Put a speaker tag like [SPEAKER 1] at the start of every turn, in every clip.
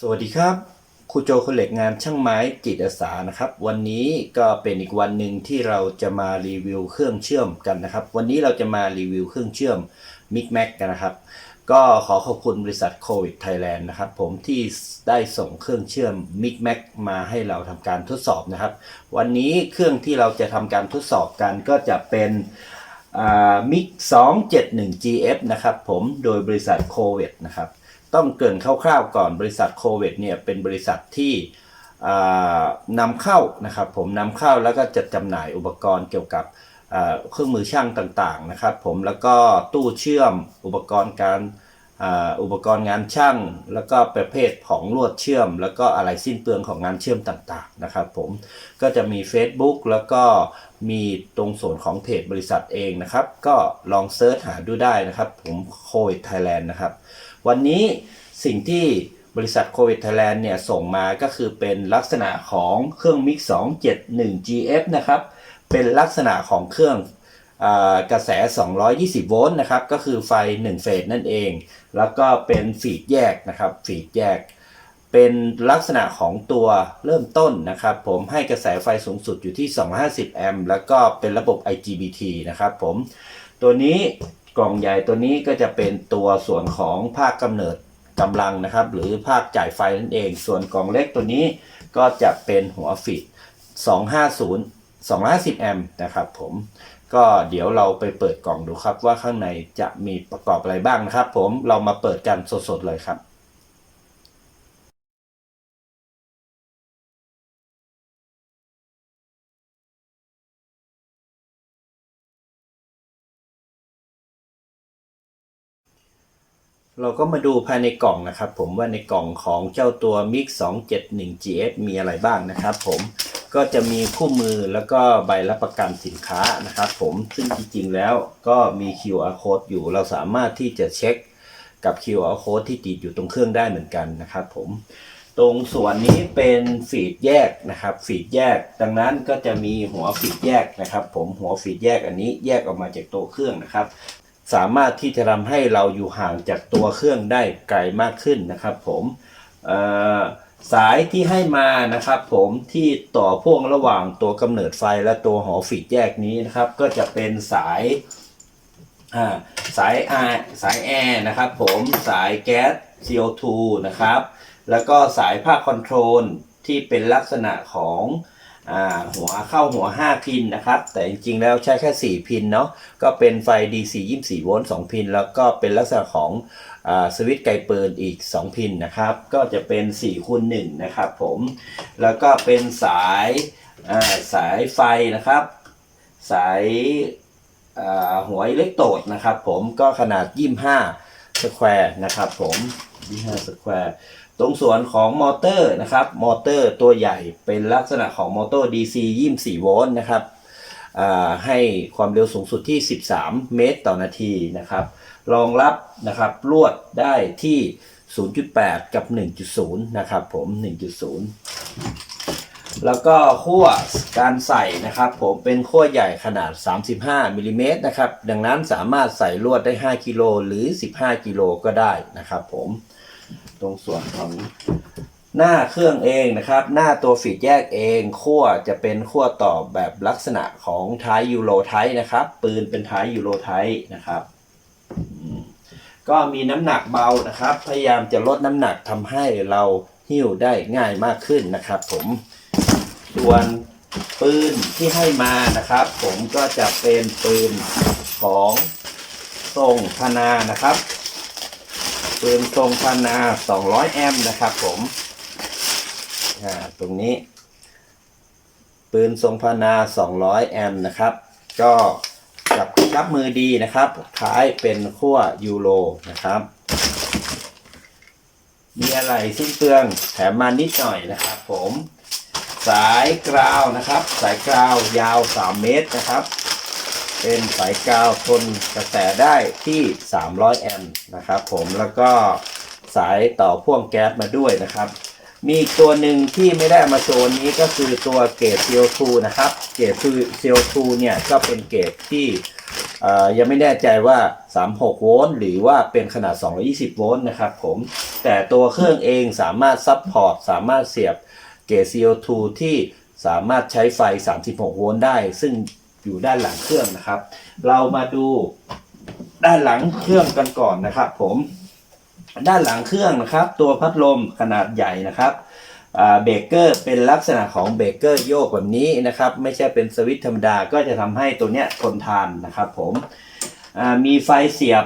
[SPEAKER 1] สวัสดีครับครูโจคนเหล็กงานช่างไม้จิตอาสานะครับ วันนี้ก็เป็นอีกวันหนึ่งที่เราจะมารีวิวเครื่องเชื่อมกันนะครับ วันนี้เราจะมารีวิวเครื่องเชื่อม m i c m a c กันนะครับ ก็ขอขอบคุณบริษัทโควิดไทยแลนด์นะครับ ผมที่ได้ส่งเครื่องเชื่อม m i c m a c มาให้เราทำการทดสอบนะครับ วันนี้เครื่องที่เราจะทำการทดสอบกันก็จะเป็นมิก 271 GF นะครับผมโดยบริษัทโควิดนะครับ ต้องเกินคร่าวๆก่อนบริษัทโควิดเนี่ยเป็นบริษัทที่นำเข้านะครับผมนำเข้าแล้วก็จัดจำหน่ายอุปกรณ์เกี่ยวกับเครื่องมือช่างต่างๆนะครับผมแล้วก็ตู้เชื่อมอุปกรณ์การอ,อุปกรณ์งานช่าง แล้วก็ประเภทของลวดเชื่อม แล้วก็อะไรสิ้นเปลืองของงานเชื่อมต่างๆนะครับผมก็จะมี Facebook แล้วก็มีตรงส่วนของเพจบริษัทเองนะครับ ก็ลองเซิร์ชหาดูได้นะครับ ผมโควิดไทยแลนด์นะครับ วันนี้สิ่งที่บริษัทโควิดไทยแลนด์เนี่ยส่งมาก็คือเป็นลักษณะของเครื่องมิก 271 GF นะครับ เป็นลักษณะของเครื่องอกระแส 220 โวลต์นะครับ ก็คือไฟ 1 เฟสนั่นเอง แล้วก็เป็นฟีดแยกนะครับ ฟีดแยก เป็นลักษณะของตัวเริ่มต้นนะครับ ผมให้กระแสไฟสูงสุดอยู่ที่ 250 แอมป์ แล้วก็เป็นระบบ IGBT นะครับผม ตัวนี้ กล่องใหญ่ตัวนี้ก็จะเป็นตัวส่วนของภาคกำเนิดกำลังนะครับ หรือภาคจ่ายไฟนั่นเอง ส่วนกล่องเล็กตัวนี้ก็จะเป็นหัวฟีด250 250แอมป์นะครับผมก็เดี๋ยวเราไปเปิดกล่องดูครับว่าข้างในจะมีประกอบอะไรบ้างนะครับ ผมเรามาเปิดกันสดๆเลยครับ เราก็มาดูภายในกล่องนะครับ ผมว่าในกล่องของเจ้าตัว MiX 271 GF มีอะไรบ้างนะครับ ผมก็จะมีคู่มือแล้วก็ใบรับประกันสินค้านะครับ ผมซึ่งจริงๆแล้วก็มี QR code อยู่เราสามารถที่จะเช็คกับ QR code ที่ติดอยู่ตรงเครื่องได้เหมือนกันนะครับ ผมตรงส่วนนี้เป็นฟีดแยกนะครับ ฟีดแยก ดังนั้นก็จะมีหัวฟีดแยกนะครับ ผมหัวฟีดแยกอันนี้แยกออกมาจากตัวเครื่องนะครับ สามารถที่จะทำให้เราอยู่ห่างจากตัวเครื่องได้ไกลมากขึ้นนะครับผมสายที่ให้มานะครับผมที่ต่อพ่วงระหว่างตัวกำเนิดไฟและตัวหอฟีดแยกนี้นะครับ ก็จะเป็นสายสายไอสายแอร์นะครับผมสายแก๊ส CO2 นะครับ แล้วก็สายภาคคอนโทรลที่เป็นลักษณะของ หัวเข้าหัว 5 พินนะครับ แต่จริงๆแล้วใช้แค่ 4 พินเนาะก็เป็นไฟ DC 24 โวลต์2พิน แล้วก็เป็นลักษณะของอ่าสวิตช์ไกลปืนอีก 2 พินนะครับ ก็จะเป็น4คูณ1นะครับผมแล้วก็เป็นสายอ่าสายไฟนะครับ สายอ่าหัวอิเล็กโตรดนะครับผมก็ขนาด 25 สแควร์นะครับผม 25สแควร์ตรงส่วนของมอเตอร์นะครับมอเตอร์ตัวใหญ่เป็นลักษณะของมอเตอร์ DC 24โวลต์นะครับให้ความเร็วสูงสุดที่ 13 เมตรต่อนาทีนะครับรองรับนะครับลวดได้ที่ 0.8 กับ 1.0 นะครับผม 1.0 แล้วก็ขั้วการใส่นะครับ ผมเป็นขั้วใหญ่ขนาด 35มิลลิเมตรนะครับ ดังนั้นสามารถใส่ลวดได้ 5กิโลหรือ 15กิโลก็ได้นะครับ ผมตรงส่วนของหน้าเครื่องเองนะครับ หน้าตัวฟีดแยกเองขั้วจะเป็นขั้วต่อแบบลักษณะของท้ายยูโรไทนะครับ ปืนเป็นท้ายยูโรไทนะครับก็มีน้ำหนักเบานะครับ พยายามจะลดน้ำหนักทำให้เราหิ้วได้ง่ายมากขึ้นนะครับผม ส่วนปืนที่ให้มานะครับ ผมก็จะเป็นปืนของทรงพนานะครับปืนทรงพานา 200 แอมป์นะครับ ผมอ่าตรงนี้ ปืนทรงพานา 200 แอมป์นะครับ ก็กับรับมือดีนะครับท้ายเป็นขั้วยูโรนะครับ มีอะไรสิ้นเปลืองแถมมานิดหน่อยนะครับ ผม สายกราวนะครับ สายกราวยาว 3 เมตรนะครับ เป็นสายกราวทนกระแสได้ที่ 300 แอมป์นะครับ ผมแล้วก็สายต่อพ่วงแก๊สมาด้วยนะครับ มีตัวหนึ่งที่ไม่ได้มาโชว์นี้ก็คือตัวเกรด CO2 นะครับ เกรด CO2 เนี่ยก็เป็นเกรดที่ยังไม่แน่ใจว่า 36 โวลต์หรือว่าเป็นขนาด 220 โวลต์นะครับผม แต่ตัวเครื่องเองสามารถซับพอร์ตสามารถเสียบ เกรด CO2 ที่สามารถใช้ไฟ 36 โวลต์ได้ ซึ่งอยู่ด้านหลังเครื่องนะครับ เรามาดูด้านหลังเครื่องกันก่อนนะครับ ผมด้านหลังเครื่องนะครับ ตัวพัดลมขนาดใหญ่นะครับเบรกเกอร์เป็นลักษณะของเบรกเกอร์โยกแบบนี้นะครับ ไม่ใช่เป็นสวิตช์ธรรมดาก็จะทำให้ตัวเนี้ยทนทานนะครับ ผมมีไฟเสียบ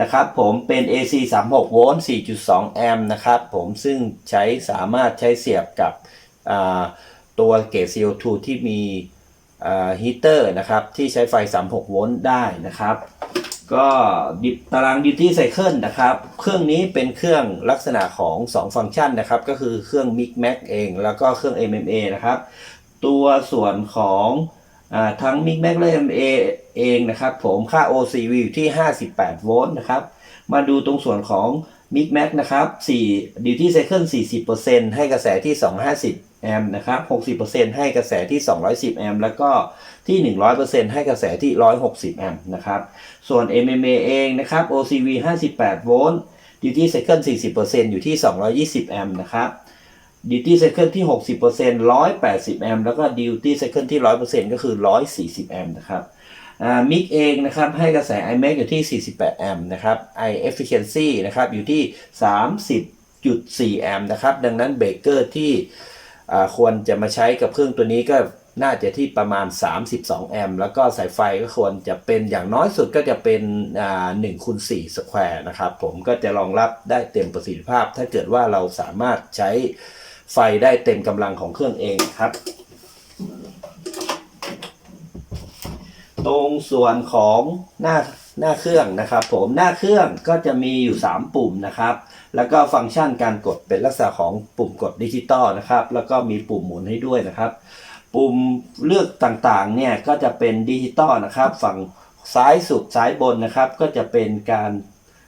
[SPEAKER 1] นะครับผมเป็น AC 36โวลต์4.2 แอมป์นะครับผมซึ่งใช้สามารถใช้เสียบกับตัวเกจ CO2 ที่มีฮีเตอร์นะครับที่ใช้ไฟ 36 โวลต์ได้นะครับ ก็ตารางดิวตี้ไซเคิลนะครับ เครื่องนี้เป็นเครื่องลักษณะของ 2 ฟังก์ชันนะครับ ก็คือเครื่อง Mic Mac เอง แล้วก็เครื่อง MMA นะครับ ตัวส่วนของอทั้ง Mic Mac และ MMA เองนะครับผมค่า OCV อยู่ที่ 58 โวลต์นะครับ มาดูตรงส่วนของ Mic Mac นะครับ4 Duty Cycle 40%ให้กระแสที่ 250 แอมป์นะครับ 60%ให้กระแสที่ 210 แอมป์แล้วก็ที่ 100%ให้กระแสที่ 160 แอมป์นะครับ ส่วน MMA เองนะครับ OCV 58 โวลต์ Duty Cycle 40%อยู่ที่ 220 แอมป์นะครับ Duty Cycle ที่ 60% 180 แอมป์แล้วก็ Duty Cycle ที่ 100%ก็คือ 140 แอมป์นะครับ มิกเองนะครับให้กระแส iMac อยู่ที่ 48 แอมป์นะครับ i efficiency นะครับอยู่ที่ 30.4 แอมป์นะครับ ดังนั้นเบรกเกอร์ที่ควรจะมาใช้กับเครื่องตัวนี้ก็น่าจะที่ประมาณ 32 แอมป์แล้วก็สายไฟก็ควรจะเป็นอย่างน้อยสุดก็จะเป็นอ่า1คูณ4สแควร์นะครับ ผมก็จะรองรับได้เต็มประสิทธิภาพ ถ้าเกิดว่าเราสามารถใช้ไฟได้เต็มกำลังของเครื่องเองครับ ตรงส่วนของหน้าหน้าเครื่องนะครับ ผมหน้าเครื่องก็จะมีอยู่ 3 ปุ่มนะครับ แล้วก็ฟังก์ชันการกดเป็นลักษณะของปุ่มกดดิจิตอลนะครับ แล้วก็มีปุ่มหมุนให้ด้วยนะครับ ปุ่มเลือกต่างๆเนี่ยก็จะเป็นดิจิตอลนะครับ ฝั่งซ้ายสุดซ้ายบนนะครับ ก็จะเป็นการ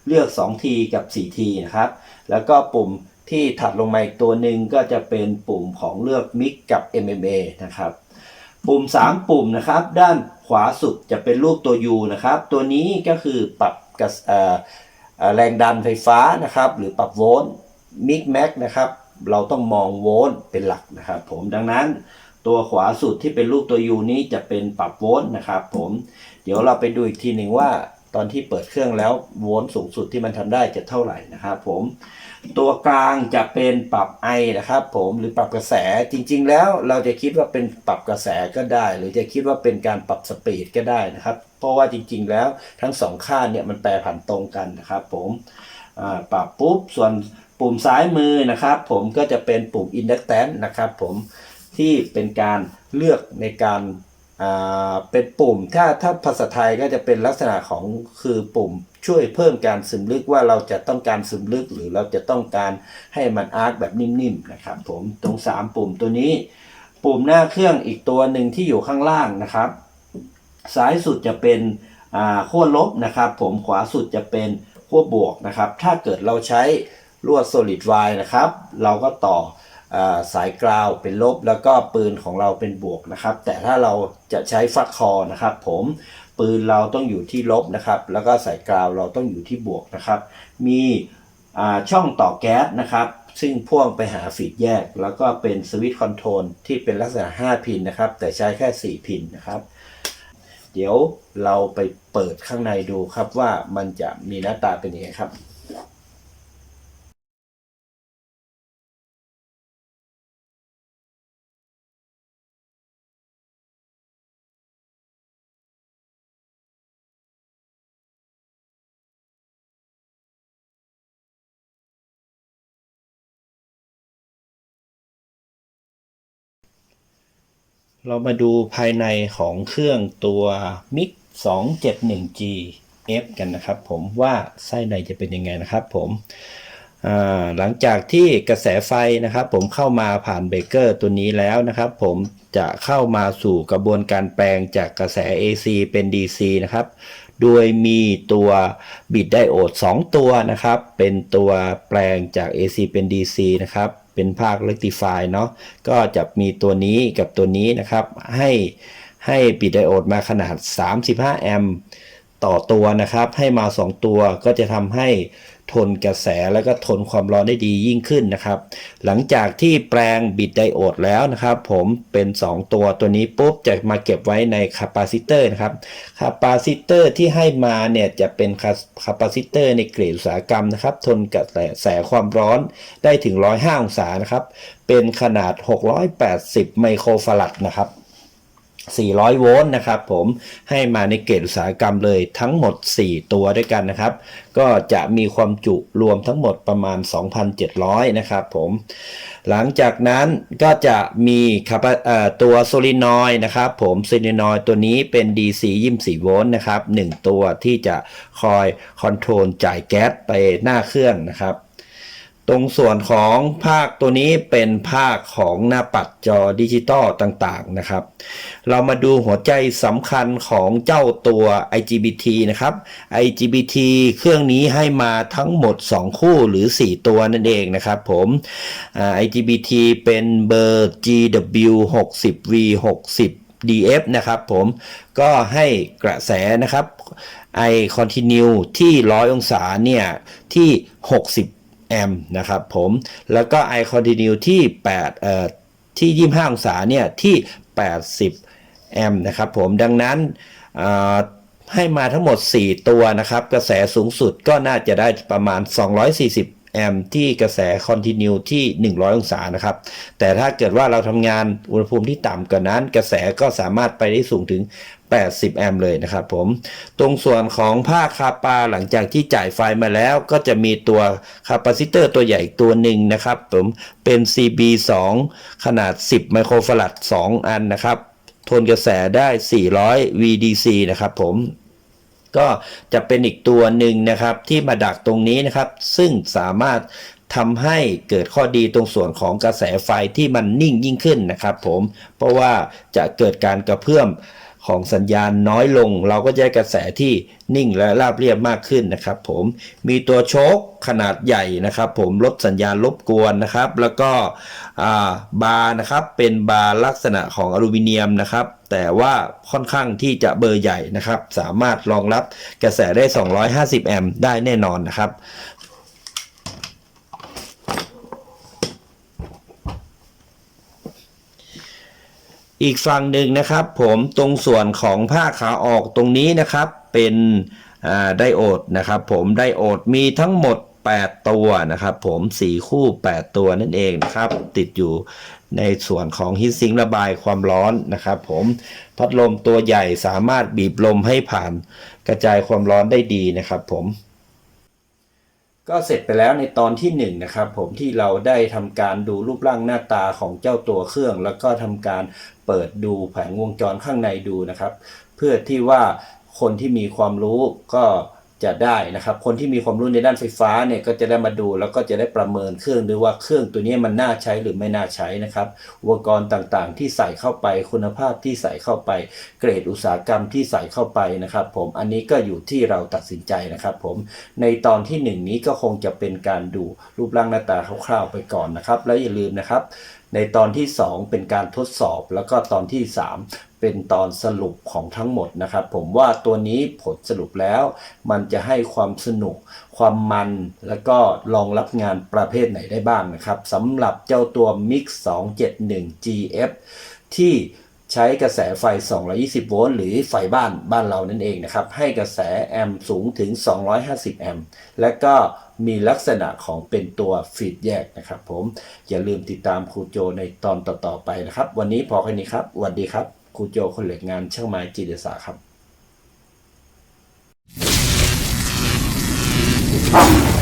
[SPEAKER 1] เลือก 2T กับ 4T นะครับ แล้วก็ปุ่มที่ถัดลงมาอีกตัวหนึ่งก็จะเป็นปุ่มของเลือก Mix กับ MMA นะครับ ปุ่ม 3 ปุ่มนะครับ ด้านขวาสุดจะเป็นรูปตัว U นะครับ ตัวนี้ก็คือปรับกระเอ่อเอ่อแรงดันไฟฟ้านะครับ หรือปรับโวลต์มิกแม็กนะครับ เราต้องมองโวลต์เป็นหลักนะครับผมดังนั้นตัวขวาสุดที่เป็นรูปตัว U นี้จะเป็นปรับโวลต์นะครับผม เดี๋ยวเราไปดูอีกทีหนึ่งว่า ตอนที่เปิดเครื่องแล้วโวลต์สูงสุดที่มันทำได้จะเท่าไหร่นะครับผมตัวกลางจะเป็นปรับไอนะครับผมหรือปรับกระแสจริง ๆ แล้วเราจะคิดว่าเป็นปรับกระแสก็ได้ หรือจะคิดว่าเป็นการปรับสปีดก็ได้นะครับ เพราะว่าจริง ๆ แล้วทั้งสองค่าเนี่ยมันแปรผันตรงกันนะครับผมปรับปุ๊บส่วนปุ่มซ้ายมือนะครับ ผมก็จะเป็นปุ่ม inductance นะครับ ผมที่เป็นการเลือกในการ เป็นปุ่มถ้าถ้าภาษาไทยก็จะเป็นลักษณะของคือปุ่มช่วยเพิ่มการซึมลึกว่าเราจะต้องการซึมลึกหรือเราจะต้องการให้มันอาร์ตแบบนิ่มๆนะครับผมตรง 3 ปุ่มตัวนี้ ปุ่มหน้าเครื่องอีกตัวหนึ่งที่อยู่ข้างล่างนะครับ ซ้ายสุดจะเป็นขั้วลบนะครับ ผมขวาสุดจะเป็นขั้วบวกนะครับ ถ้าเกิดเราใช้ลวด solid wire นะครับ เราก็ต่อ สายกราวเป็นลบแล้วก็ปืนของเราเป็นบวกนะครับ แต่ถ้าเราจะใช้ฟักคอนะครับ ผมปืนเราต้องอยู่ที่ลบนะครับ แล้วก็สายกราวเราต้องอยู่ที่บวกนะครับ มีช่องต่อแก๊สนะครับ ซึ่งพ่วงไปหาฟีดแยก แล้วก็เป็นสวิตช์คอนโทรลที่เป็นลักษณะ 5 พินนะครับ แต่ใช้แค่ 4 พินนะครับ เดี๋ยวเราไปเปิดข้างในดูครับว่ามันจะมีหน้าตาเป็นยังไงครับ เรามาดูภายในของเครื่องตัว MiG 271G F กันนะครับผมว่าไส้ในจะเป็นยังไงนะครับผมหลังจากที่กระแสไฟนะครับ ผมเข้ามาผ่านเบเกอร์ตัวนี้แล้วนะครับ ผมจะเข้ามาสู่กระบวนการแปลงจากกระแส AC เป็น DC นะครับ โดยมีตัวบิดไดโอด 2 ตัวนะครับ เป็นตัวแปลงจาก AC เป็น DC นะครับ เป็นภาค rectify เนาะก็จะมีตัวนี้กับตัวนี้นะครับ ให้ให้บิดไดโอดมาขนาด 35 แอมป์ต่อตัวนะครับ ให้มา 2 ตัวก็จะทำให้ ทนกระแสแล้วก็ทนความร้อนได้ดียิ่งขึ้นนะครับ หลังจากที่แปลงบิดไดโอดแล้วนะครับ ผมเป็น 2 ตัวตัวนี้ปุ๊บจะมาเก็บไว้ในคาปาซิเตอร์นะครับคาปาซิเตอร์ที่ให้มาเนี่ยจะเป็นคาปาซิเตอร์ในเกรดอุตสาหกรรมนะครับ ทนกระแสความร้อนได้ถึง 105 องศานะครับ เป็นขนาด 680 ไมโครฟารัดนะครับ 400 โวลต์นะครับผมให้มาในเกรดอุตสาหกรรมเลยทั้งหมด 4 ตัวด้วยกันนะครับ ก็จะมีความจุรวมทั้งหมดประมาณ 2,700 นะครับผมหลังจากนั้นก็จะมีครับตัวโซลินอยนะครับผมโซลินอยตัวนี้เป็น DC 24 โวลต์นะครับ 1 ตัวที่จะคอยคอนโทรลจ่ายแก๊สไปหน้าเครื่องนะครับ ตรงส่วนของภาคตัวนี้เป็นภาคของหน้าปัดจอดิจิตอลต่างๆนะครับ เรามาดูหัวใจสำคัญของเจ้าตัว IGBT นะครับ IGBT เครื่องนี้ให้มาทั้งหมด 2 คู่หรือ 4 ตัวนั่นเองนะครับผมอ่า IGBT เป็นเบอร์ GW 60 V 60 DF นะครับผมก็ให้กระแสนะครับ I continue ที่ 100 องศาเนี่ยที่ 60 แอมป์นะครับผมแล้วก็ I continue ที่8เอ่อที่ 25 องศาเนี่ยที่ 80 แอมป์นะครับผมดังนั้นให้มาทั้งหมด 4 ตัวนะครับ กระแสสูงสุดก็น่าจะได้ประมาณ 240 แอมป์ที่กระแสคอนติเนียที่ 100 องศานะครับ แต่ถ้าเกิดว่าเราทำงานอุณหภูมิที่ต่ำกว่านั้น กระแสก็สามารถไปได้สูงถึง 80 แอมป์เลยนะครับผม ตรงส่วนของผ้าคาปาหลังจากที่จ่ายไฟมาแล้ว ก็จะมีตัวคาปาซิเตอร์ตัวใหญ่ตัวหนึ่งนะครับผม เป็น CB2 ขนาด 10 ไมโครฟารัด 2 อันนะครับ ทนกระแสได้ 400 VDC นะครับผม ก็จะเป็นอีกตัวหนึ่งนะครับที่มาดักตรงนี้นะครับ ซึ่งสามารถทำให้เกิดข้อดีตรงส่วนของกระแสไฟที่มันนิ่งยิ่งขึ้นนะครับผมเพราะว่าจะเกิดการกระเพื่อม ของสัญญาณน้อยลง เราก็จะได้กระแสที่นิ่งและราบเรียบมากขึ้นนะครับผมมีตัวโชคขนาดใหญ่นะครับผมลดสัญญาณรบกวนนะครับ แล้วก็บาร์นะครับเป็นบาร์ลักษณะของอลูมิเนียมนะครับแต่ว่าค่อนข้างที่จะเบอร์ใหญ่นะครับ สามารถรองรับกระแสได้ 250 แอมป์ได้แน่นอนนะครับ อีกฝั่งหนึ่งนะครับ ผมตรงส่วนของผ้าขาออกตรงนี้นะครับเป็นไดโอดนะครับผมไดโอดมีทั้งหมด 8 ตัวนะครับผม4คู่ 8 ตัวนั่นเองนะครับติดอยู่ในส่วนของฮีทซิงระบายความร้อนนะครับผมพัดลมตัวใหญ่สามารถบีบลมให้ผ่านกระจายความร้อนได้ดีนะครับผม ก็เสร็จไปแล้วในตอนที่1นงนะครับผมที่เราได้ทำการดูรูปร่างหน้าตาของเจ้าตัวเครื่อง แล้วก็ทำการเปิดดูแผงวงจรข้างในดูนะครับ เพื่อที่ว่าคนที่มีความรู้ก็ จะได้นะครับ คนที่มีความรู้ในด้านไฟฟ้าเนี่ยก็จะได้มาดูแล้วก็จะได้ประเมินเครื่องด้วยว่าเครื่องตัวนี้มันน่าใช้หรือไม่น่าใช้นะครับ อุปกรณ์ต่างๆ ที่ใส่เข้าไปคุณภาพที่ใส่เข้าไป เกรดอุตสาหกรรมที่ใส่เข้าไปนะครับ ผมอันนี้ก็อยู่ที่เราตัดสินใจนะครับ ผมในตอนที่หนึ่งนี้ก็คงจะเป็นการดูรูปร่างหน้าตาคร่าวๆไปก่อนนะครับ แล้วอย่าลืมนะครับ ในตอนที่ 2 เป็นการทดสอบแล้วก็ตอนที่ 3 เป็นตอนสรุปของทั้งหมดนะครับ ผมว่าตัวนี้ผลสรุปแล้ว มันจะให้ความสนุก ความมันแล้วก็รองรับงานประเภทไหนได้บ้างนะครับสำหรับเจ้าตัว Mix 271 GF ที่ใช้กระแสไฟ 220 โวลต์ หรือไฟบ้านบ้านเรานั่นเองนะครับ ให้กระแสแอมป์สูงถึง 250 แอมป์ และก็มีลักษณะของเป็นตัวฟีดแยกนะครับผม อย่าลืมติดตามครูโจในตอนต่อๆไปนะครับ วันนี้พอแค่นี้ครับสวัสดีครับ ครูโจคนเหล็กงานเช่องไม้จิตศาสตร์ครับ